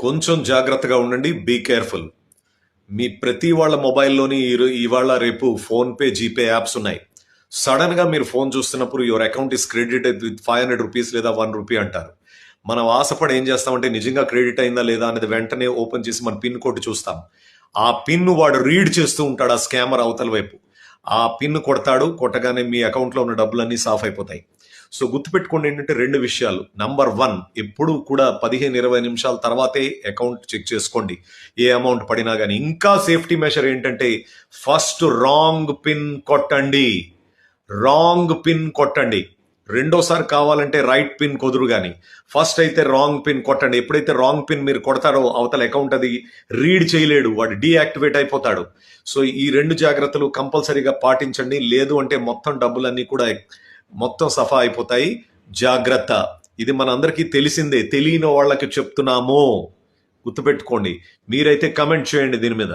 కొంచెం జాగ్రత్తగా ఉండండి. బీ కేర్ఫుల్ మీ ప్రతి వాళ్ళ మొబైల్లోని ఇవాళ రేపు ఫోన్పే జీపే యాప్స్ ఉన్నాయి. సడన్గా మీరు ఫోన్ చూస్తున్నప్పుడు your account is credited with five hundred rupees లేదా వన్ రూపీ అంటారు. మనం ఆశపడి ఏం చేస్తామంటే నిజంగా క్రెడిట్ అయిందా లేదా అనేది వెంటనే ఓపెన్ చేసి మన పిన్ కోడ్ చూస్తాం. ఆ పిన్ వాడు రీడ్ చేస్తూ ఉంటాడు ఆ స్కామర్ అవతల వైపు. ఆ పిన్ కొడతాడు కొట్టగానే మీ అకౌంట్లో ఉన్న డబ్బులన్నీ సాఫ్ అయిపోతాయి. సో గుర్తుపెట్టుకోండి ఏంటంటే రెండు విషయాలు. నంబర్ వన్ ఎప్పుడు కూడా పదిహేను ఇరవై నిమిషాల తర్వాతే అకౌంట్ చెక్ చేసుకోండి. ఏ అమౌంట్ పడినా కానీ ఇంకా సేఫ్టీ మెషర్ ఏంటంటే ఫస్ట్ రాంగ్ పిన్ కొట్టండి. రాంగ్ పిన్ కొట్టండి. రెండోసారి కావాలంటే రైట్ పిన్ కుదురు కానీ ఫస్ట్ అయితే రాంగ్ పిన్ కొట్టండి. ఎప్పుడైతే రాంగ్ పిన్ మీరు కొడతారో అవతల అకౌంట్ అది రీడ్ చేయలేడు. వాడు డీయాక్టివేట్ అయిపోతాడు. సో ఈ రెండు జాగ్రత్తలు కంపల్సరీగా పాటించండి. లేదు అంటే మొత్తం డబ్బులన్నీ కూడా మొత్తం సఫా అయిపోతాయి. జాగ్రత్త. ఇది మనందరికీ తెలిసిందే. తెలియని వాళ్ళకి చెప్తున్నాము. గుర్తుపెట్టుకోండి. మీరైతే కమెంట్ చేయండి దీని మీద.